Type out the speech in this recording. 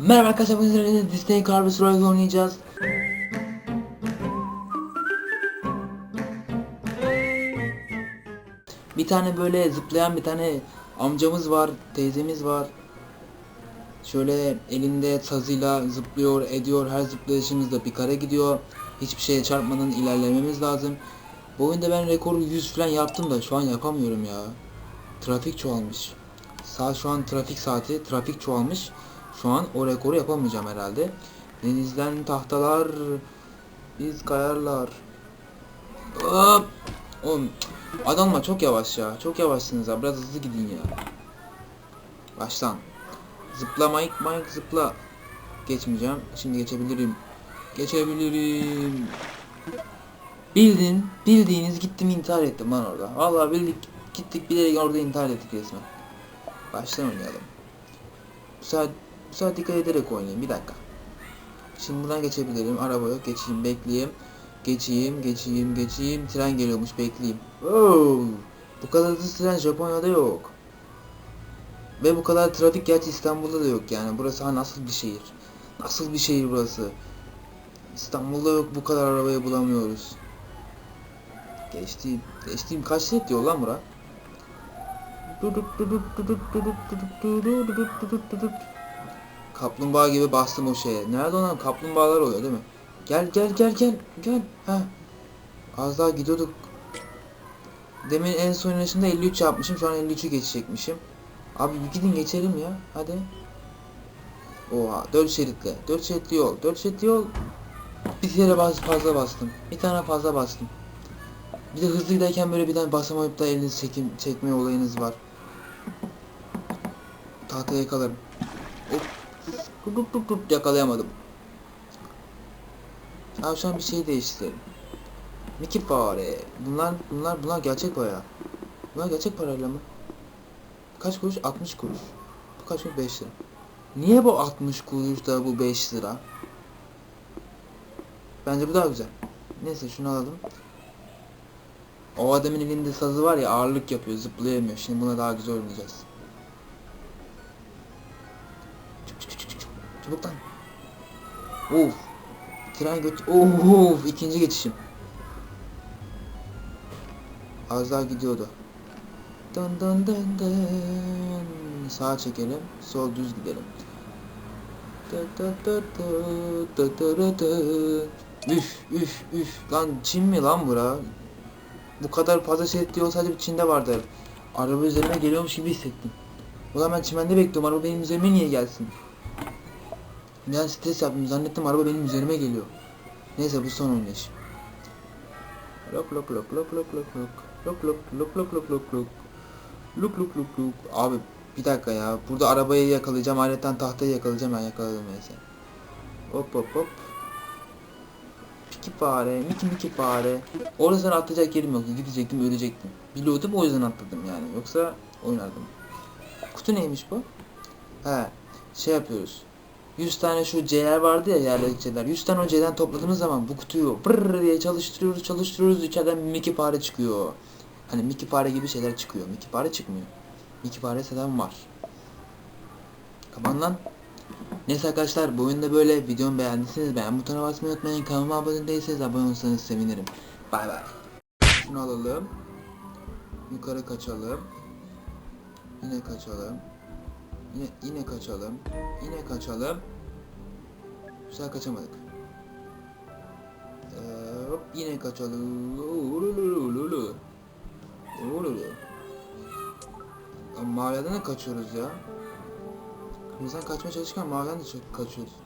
Merhaba arkadaşlar bugün sizinle Disney Carves Royale oynayacağız. Bir tane böyle zıplayan bir tane amcamız var, teyzemiz var. Şöyle elinde sazıyla zıplıyor, ediyor. Her zıplayışımızda bir kare gidiyor. Hiçbir şeye çarpmadan ilerlememiz lazım. Bu oyunda ben rekoru 100 falan yaptım da şu an yapamıyorum ya. Trafik çoğalmış. Saat şu an trafik saati. Trafik çoğalmış. Şu an o rekoru yapamayacağım herhalde. Denizden tahtalar biz kayarlar. Hop. Oğlum adamlar çok yavaş ya. Çok yavaşsınız ya. Biraz hızlı gidin ya. Baştan. Zıpla Mike Mike zıpla. Geçmeyeceğim. Şimdi geçebilirim. Geçebilirim. Bildin, bildiğiniz gittim intihar ettim lan orada. Vallahi bildik gittik bilerek orada intihar ettik resmen. Baştan oynayalım. Bu saat, bu saat dikkat ederek oynayayım. Bir dakika. Şimdi buradan geçebilirim. Araba. Geçeyim, bekleyeyim. Geçeyim, geçeyim, geçeyim. Tren geliyormuş, bekleyeyim. Oo, bu kadar hızlı tren Japonya'da yok. Ve bu kadar trafik gerçi İstanbul'da da yok yani. Burası ha nasıl bir şehir? Nasıl bir şehir burası? İstanbul'da yok bu kadar arabayı bulamıyoruz. Geçtiğim, geçtiğim kaç saat diyor lan bura? Kaplumbağa gibi bastım o şeye. Nerede olan kaplumbağalar oluyor değil mi? Gel gel gel gel gel. Ha. Az daha gidiyorduk. Demin en son yaşında 53 yapmışım. Şu an 53'ü geçecekmişim. Abi bir gidin geçelim ya. Hadi. Oha 4 şeritli. 4 şeritli yol. 4 şeritli yol. Bir kere fazla bastım. Bir tane fazla bastım. Bir de hızlı giderken böyle bir tane basamayıp da elinizi çekim, çekme olayınız var. Tahtaya yakalarım. Dup dup dup yakalayamadım. Abi şu an bir şey değiştirelim. Mickey fare. Bunlar bunlar bunlar gerçek para. Bunlar gerçek parayla mı? Kaç kuruş? 60 kuruş. Bu kaç kuruş? 5 lira. Niye bu 60 kuruş da bu 5 lira? Bence bu daha güzel. Neyse şunu alalım. O adamın elinde sazı var ya ağırlık yapıyor zıplayamıyor. Şimdi buna daha güzel oynayacağız. Çabuk lan. Of. Tren göt. Of ikinci geçişim. Az daha gidiyordu. Dın dın dın dın. Sağa çekelim. Sol düz gidelim. Üf üf üf. Lan Çin mi lan bura? Bu kadar fazla şeritli yol sadece Çin'de vardır. Araba üzerime geliyormuş gibi hissettim. Ulan ben çimende bekliyorum. Araba benim üzerime niye gelsin? Yani stres yaptım. Zannettim araba benim üzerime geliyor. Neyse bu son oynayış. Lok lok lok lok lok lok lok. Lok lok lok lok lok lok lok. Luk luk luk luk. Abi bir dakika ya. Burada arabayı yakalayacağım. Ayrıca tahtayı yakalayacağım. Ben yakaladım neyse. Hop hop hop. Piki fare, miki miki fare. Orada sana atlayacak yerim yoktu. Gidecektim, ölecektim. Biliyordum o yüzden atladım yani. Yoksa oynardım. Kutu neymiş bu? He, şey yapıyoruz. 100 tane şu C'ler vardı ya yerdeki C'ler. 100 tane o C'den topladığımız zaman bu kutuyu brrr diye çalıştırıyoruz, çalıştırıyoruz. İçeriden Mickey fare çıkıyor. Hani Mickey fare gibi şeyler çıkıyor. Mickey fare çıkmıyor. Mickey fare zaten var. Kapan lan. Neyse arkadaşlar bu oyunda böyle videomu beğendiyseniz beğen butonuna basmayı unutmayın. Kanalıma abone değilseniz abone olursanız sevinirim. Bay bay. Şunu alalım. Yukarı kaçalım. Yine kaçalım. Yine yine kaçalım. Yine kaçalım. Güzel kaçamadık. Ee, hop yine kaçalım. Ululululu. Ululu. Mağaradan da kaçıyoruz ya. Kırmızıdan kaçmaya çalışırken de çok kaçıyoruz.